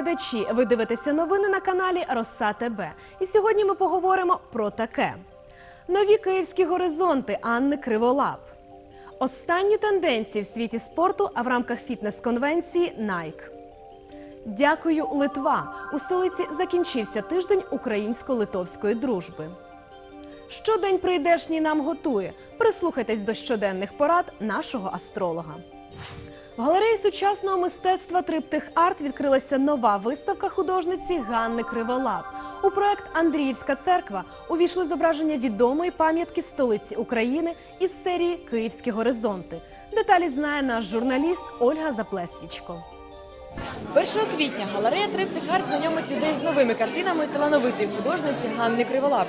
телеглядачі! Ви дивитеся новини на каналі Роса ТБ. І сьогодні ми поговоримо про таке: нові київські горизонти Анни Криволап. Останні тенденції в світі спорту, а в рамках фітнес-конвенції Nike. Дякую, Литва. У столиці закінчився тиждень українсько-литовської дружби. Що день прийдешній нам готує? Прислухайтесь до щоденних порад нашого астролога. В галереї сучасного мистецтва Триптих Арт відкрилася нова виставка художниці Ганни Криволап. У проект Андріївська церква увійшли зображення відомої пам'ятки столиці України із серії Київські горизонти. Деталі знає наш журналіст Ольга Заплесвічко. 1 квітня галерея Триптих Арт знайомить людей з новими картинами талановитої художниці Ганни Криволап.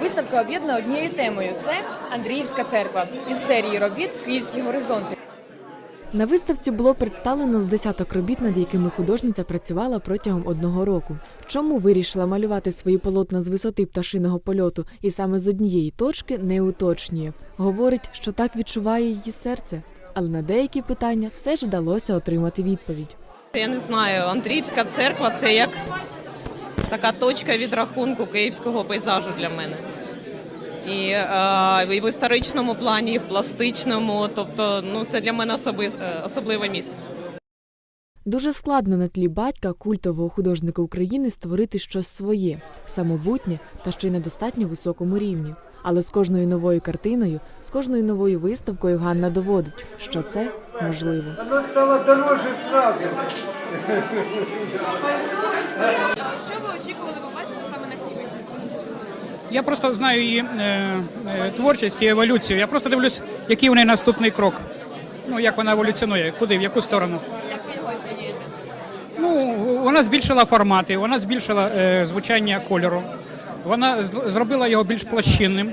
Виставка об'єднана однією темою це Андріївська церква із серії робіт Київські горизонти. На виставці було представлено з десяток робіт, над якими художниця працювала протягом одного року. Чому вирішила малювати свої полотна з висоти пташиного польоту і саме з однієї точки не уточнює. Говорить, що так відчуває її серце. Але на деякі питання все ж вдалося отримати відповідь. Я не знаю, Андріївська церква це як така точка відрахунку київського пейзажу для мене. І, е, і в історичному плані, і в пластичному. Тобто, ну це для мене особи, е, особливе місце. Дуже складно на тлі батька культового художника України створити щось своє, самобутнє та ще й на достатньо високому рівні. Але з кожною новою картиною, з кожною новою виставкою Ганна доводить, що це можливо. Оно стало дороже сразу. Що ви очікували побачити саме на цій виставці? Я просто знаю її е, е, творчість і еволюцію. Я просто дивлюсь, який у неї наступний крок. Ну, як вона еволюціонує, куди, в яку сторону. Як ви його оцінюєте? Ну, вона збільшила формати, вона збільшила е, звучання кольору, вона з- зробила його більш площинним.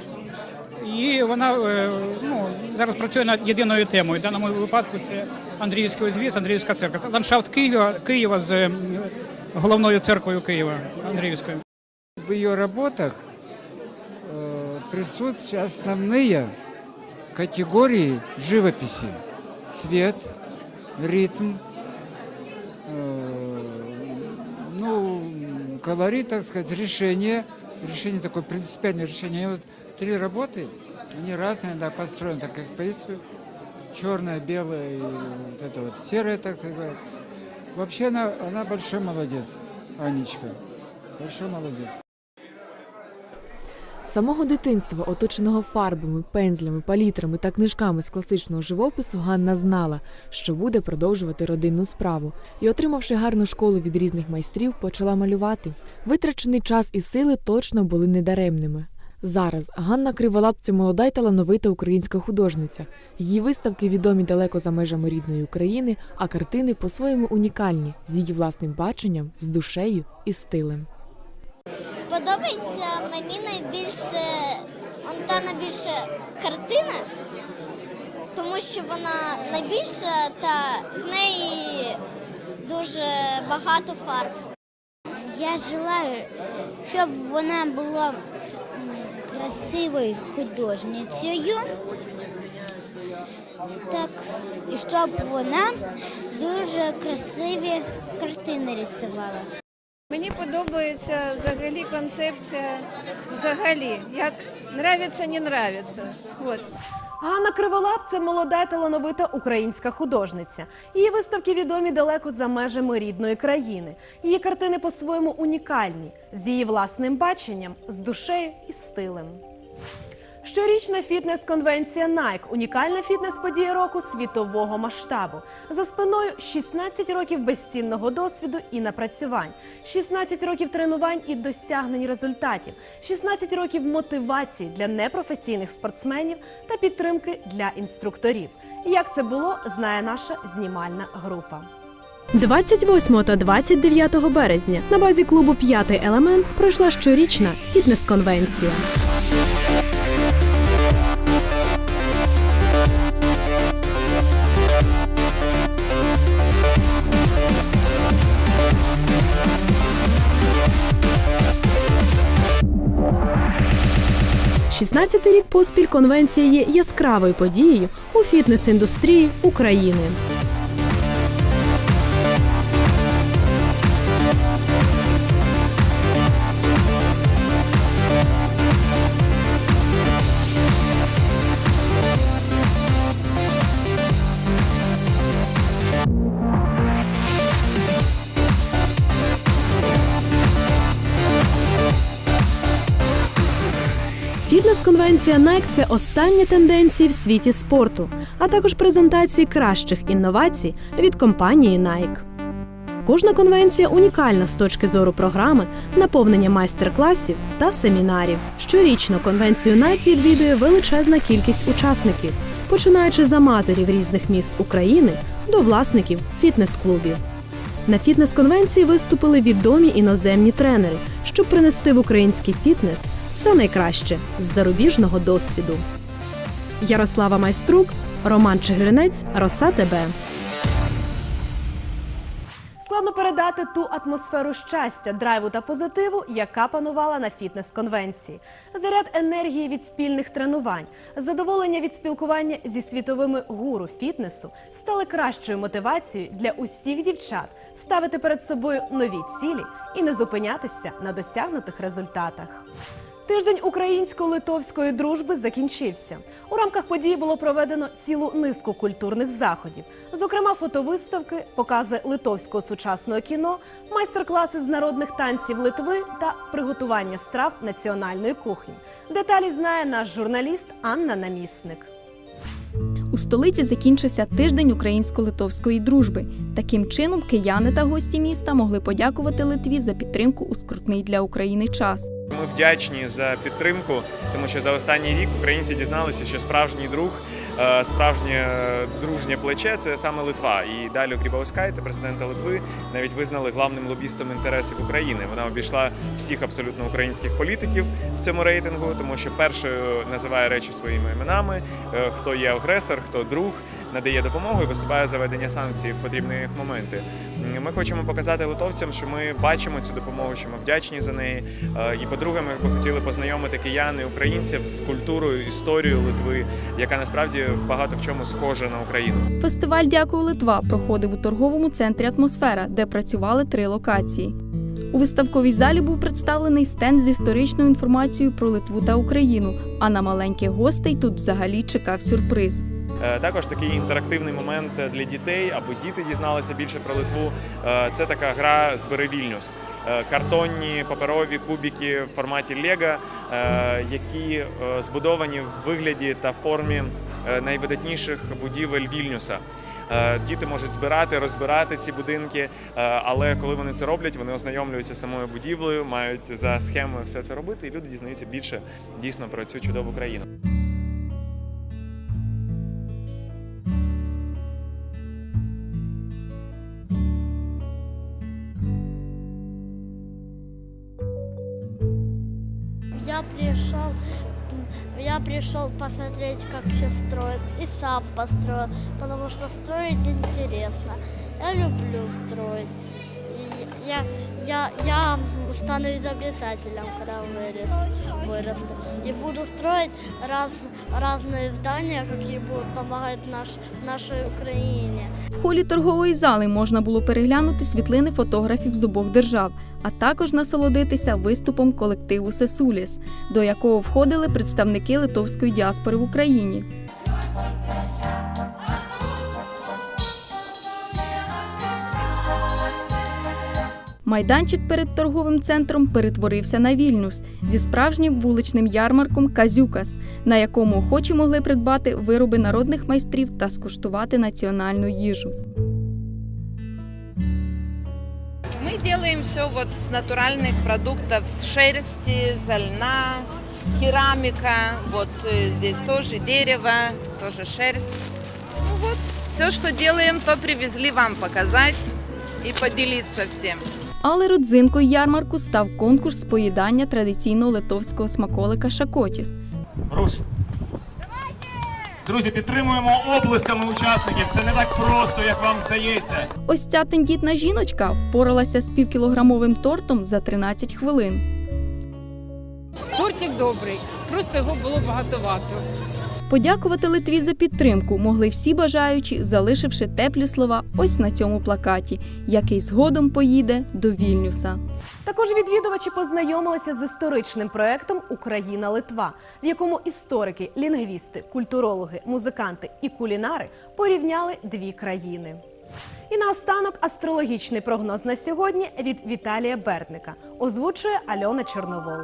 І вона е, ну, зараз працює над єдиною темою. В даному випадку це Андріївський узвіз, Андріївська церква. Це ландшафт Києва, Києва з е, головною церквою Києва Андріївською. В ее работах э, присутствуют основные категории живописи. Цвет, ритм, э, ну, колорит, так сказать, решение. Решение такое принципиальное решение. Вот три работы, они разные, да, построены так экспозицию. Черное, белое и вот это вот серое, так сказать. Вообще она, она большой молодец, Анечка. Большой молодец. Самого дитинства, оточеного фарбами, пензлями, палітрами та книжками з класичного живопису, Ганна знала, що буде продовжувати родинну справу. І, отримавши гарну школу від різних майстрів, почала малювати. Витрачений час і сили точно були недаремними. Зараз Ганна Криволап – це молода й талановита українська художниця. Її виставки відомі далеко за межами рідної України, а картини по-своєму унікальні з її власним баченням, з душею і стилем. Подобається мені найбільше та найбільша картина, тому що вона найбільша та в неї дуже багато фарб. Я желаю, щоб вона була красивою художницею. Так, і щоб вона дуже красиві картини рисувала. Мені подобається взагалі концепція взагалі, як нравиться, не нравиться. От. Ганна Криволап це молода талановита українська художниця. Її виставки відомі далеко за межами рідної країни. Її картини по-своєму унікальні, з її власним баченням, з душею і стилем. Щорічна фітнес-конвенція Nike – унікальна фітнес-подія року світового масштабу. За спиною 16 років безцінного досвіду і напрацювань, 16 років тренувань і досягнень результатів, 16 років мотивації для непрофесійних спортсменів та підтримки для інструкторів. Як це було, знає наша знімальна група. 28 та 29 березня на базі клубу П'ятий елемент пройшла щорічна фітнес-конвенція. Шістнадцятий рік поспіль конвенція є яскравою подією у фітнес-індустрії України. Фітнес-конвенція Nike – це останні тенденції в світі спорту, а також презентації кращих інновацій від компанії Nike. Кожна конвенція унікальна з точки зору програми, наповнення майстер-класів та семінарів. Щорічно конвенцію Nike відвідує величезна кількість учасників, починаючи з аматорів різних міст України до власників фітнес-клубів. На фітнес-конвенції виступили відомі іноземні тренери, щоб принести в український фітнес все найкраще з зарубіжного досвіду. Ярослава Майструк, Роман Чигиринець, Роса ТБ. Складно передати ту атмосферу щастя, драйву та позитиву, яка панувала на фітнес-конвенції. Заряд енергії від спільних тренувань, задоволення від спілкування зі світовими гуру фітнесу стали кращою мотивацією для усіх дівчат ставити перед собою нові цілі і не зупинятися на досягнутих результатах. Тиждень українсько-литовської дружби закінчився. У рамках події було проведено цілу низку культурних заходів, зокрема фотовиставки, покази литовського сучасного кіно, майстер-класи з народних танців Литви та приготування страв національної кухні. Деталі знає наш журналіст Анна Намісник. У столиці закінчився тиждень українсько-литовської дружби. Таким чином, кияни та гості міста могли подякувати Литві за підтримку у скрутний для України час. Ми вдячні за підтримку, тому що за останній рік українці дізналися, що справжній друг, е, справжнє е, дружнє плече це саме Литва. І далі Грібаускайте, президента Литви, навіть визнали главним лобістом інтересів України. Вона обійшла всіх абсолютно українських політиків в цьому рейтингу, тому що першою називає речі своїми іменами, е, хто є агресор, хто друг, надає допомогу і виступає за ведення санкцій в потрібні моменти. М, Ми хочемо показати литовцям, що ми бачимо цю допомогу, що ми вдячні за неї. Е, І по-друге, ми хотіли познайомити киян і українців з культурою, історією Литви, яка насправді в багато в чому схожа на Україну. Фестиваль Дякую Литва проходив у торговому центрі Атмосфера, де працювали три локації. У виставковій залі був представлений стенд з історичною інформацією про Литву та Україну. А на маленьких гостей тут взагалі чекав сюрприз. Е, Також такий інтерактивний момент для дітей, аби діти дізналися більше про Литву. Е, Це така гра Збери Вільнюс. Е, Картонні паперові кубики в форматі Лего, які збудовані в вигляді та формі найвидатніших будівель Вільнюса. Діти можуть збирати, розбирати ці будинки, але коли вони це роблять, вони ознайомлюються самою будівлею, мають за схемою все це робити, і люди дізнаються більше дійсно про цю чудову країну. Я пришел посмотреть, как все строят, и сам построил, потому что строить интересно. Я люблю строить И Я, я, я стану изобретателем, когда вырос, вырасту. И буду строить раз, разные здания, какие будут помогать наш, нашей Украине. В холі торгової зали можна було переглянути світлини фотографів з обох держав, а також насолодитися виступом колективу Сесуліс, до якого входили представники литовської діаспори в Україні. Майданчик перед торговим центром перетворився на Вільнюс зі справжнім вуличним ярмарком Казюкас, на якому охочі могли придбати вироби народних майстрів та скуштувати національну їжу. Мы делаем все вот с натуральных продуктов, с шерсти, со льна, керамика. Вот э, здесь тоже дерево, тоже шерсть. Ну вот, все, что делаем, то привезли вам показать и поделиться всем. Але родзинкою ярмарку став конкурс з поїдання традиційного литовського смаколика шакотіс. Руш. Друзі, підтримуємо оплесками учасників. Це не так просто, як вам здається. Ось ця тендітна жіночка впоралася з півкілограмовим тортом за 13 хвилин. Тортик добрий, просто його було багатовато. Подякувати Литві за підтримку могли всі бажаючі, залишивши теплі слова ось на цьому плакаті, який згодом поїде до Вільнюса. Також відвідувачі познайомилися з історичним проектом Україна Литва, в якому історики, лінгвісти, культурологи, музиканти і кулінари порівняли дві країни. І наостанок астрологічний прогноз на сьогодні від Віталія Бердника озвучує Альона Чорновол.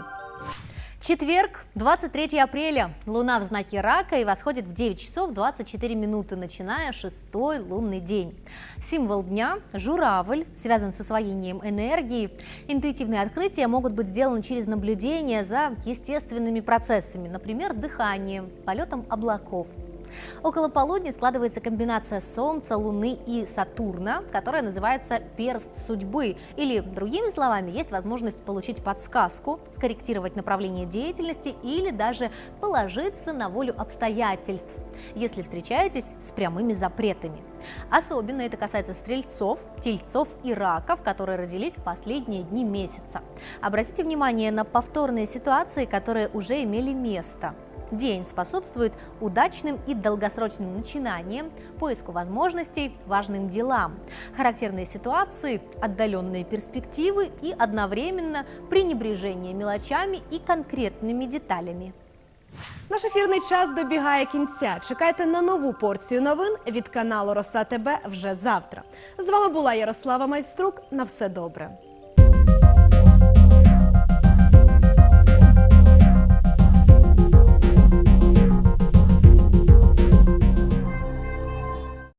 Четверг, 23 апреля. Луна в знаке рака и восходит в 9 часов 24 минуты, начиная шестой лунный день. Символ дня – журавль, связан с усвоением энергии. Интуитивные открытия могут быть сделаны через наблюдение за естественными процессами, например, дыханием, полетом облаков. Около полудня складывается комбинация Солнца, Луны и Сатурна, которая называется перст судьбы. Или, другими словами, есть возможность получить подсказку, скорректировать направление деятельности или даже положиться на волю обстоятельств, если встречаетесь с прямыми запретами. Особенно это касается стрельцов, тельцов и раков, которые родились в последние дни месяца. Обратите внимание на повторные ситуации, которые уже имели место. День способствует удачным и долгосрочным начинаниям, поиску возможностей, важным делам. Характерные ситуации, отдаленные перспективы и одновременно пренебрежение мелочами і конкретними деталями. Наш ефірний час добігає кінця. Чекайте на нову порцію новин від каналу Роса ТБ вже завтра. З вами була Ярослава Майструк. На все добре.